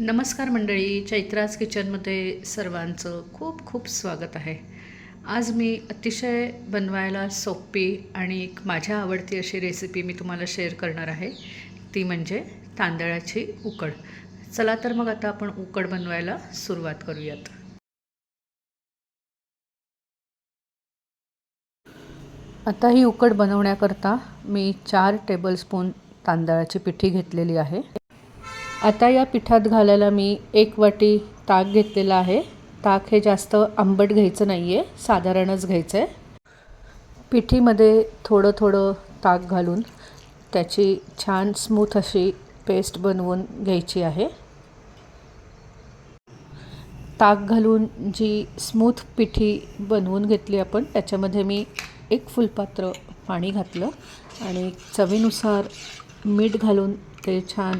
नमस्कार मंडळी चैत्राज किचनमध्ये सर्वांचं खूप खूप स्वागत आहे. आज मी अतिशय बनवायला सोपी आणि एक माझ्या आवडती अशी रेसिपी मी तुम्हाला शेअर करणार आहे. ती म्हणजे तांदळाची उकड. चला तर मग आता आपण उकड बनवायला सुरुवात करूयात. आता ही उकड बनवण्याकरता मी चार टेबलस्पून तांदळाची पिठी घेतलेली आहे. आता या पिठात घालायला मी एक वाटी ताक घेतलेला आहे. ताक हे जास्त आंबट घ्यायचं नाही आहे साधारणच घ्यायचं आहे पिठीमध्ये थोडं थोडं ताक घालून त्याची छान स्मूथ अशी पेस्ट बनवून घ्यायची आहे. ताक घालून जी स्मूथ पिठी बनवून घेतली आपण त्याच्यामध्ये मी एक फुलपात्र पाणी घातलं आणि चवीनुसार मीठ घालून ते छान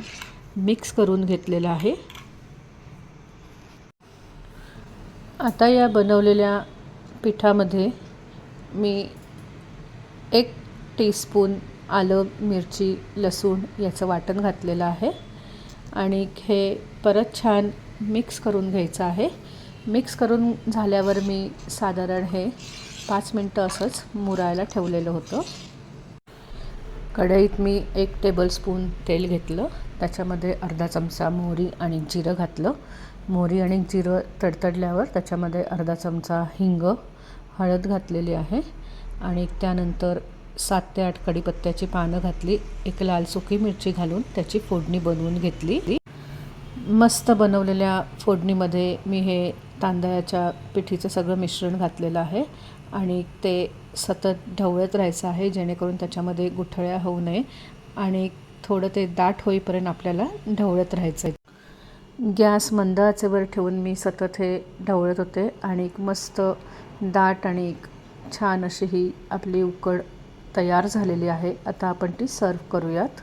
मिक्स करून घेतलेलं आहे. आता या बनवलेल्या पिठामध्ये मी एक टीस्पून आलं मिरची लसूण याचं वाटण घातलेलं आहे. आणि हे परत छान मिक्स करून घ्यायचं आहे. मिक्स करून झाल्यावर मी साधारण हे पाच मिनटं असंच मुरायला ठेवलेलं होतं. कढईत मी एक टेबलस्पून तेल घेतलं. त्याच्यामध्ये अर्धा चमचा मोहरी आणि जिरं घातलं. मोहरी आणि जिरं तडतडल्यावर त्याच्यामध्ये अर्धा चमचा हिंग हळद घातलेली आहे. आणि त्यानंतर सात ते आठ कढीपत्त्याची पानं घातली. एक लाल सुकी मिरची घालून त्याची फोडणी बनवून घेतली. मस्त बनवलेल्या फोडणीमध्ये मी हे तांदळाच्या पिठीचं सगळं मिश्रण घातलेलं आहे आणि ते सतत ढवळत राहायचं आहे जेणेकरून त्याच्यामध्ये गुठळ्या होऊ नये आणि थोडं ते दाट होईपर्यंत आपल्याला ढवळत राहायचं आहे. गॅस मंद आचेवर ठेवून मी सतत हे ढवळत होते आणि एक मस्त दाट आणि एक छान अशी ही आपली उकड तयार झालेली आहे. आता आपण ती सर्व करूयात.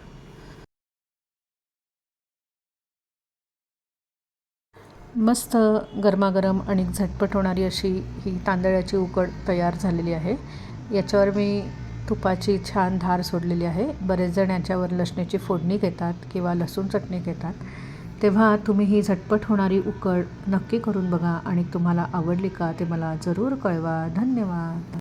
मस्त गरमागरम आणि झटपट होणारी अशी ही तांदळाची उकड तयार झालेली आहे. याच्यावर मी तुपाची छान धार सोडलेली आहे. बरेच जण याच्यावर लसणीची फोडणी घेतात किंवा लसूण चटणी घेतात. तेव्हा तुम्ही ही झटपट होणारी उकड नक्की करून बघा आणि तुम्हाला आवडली का ते मला जरूर कळवा. धन्यवाद.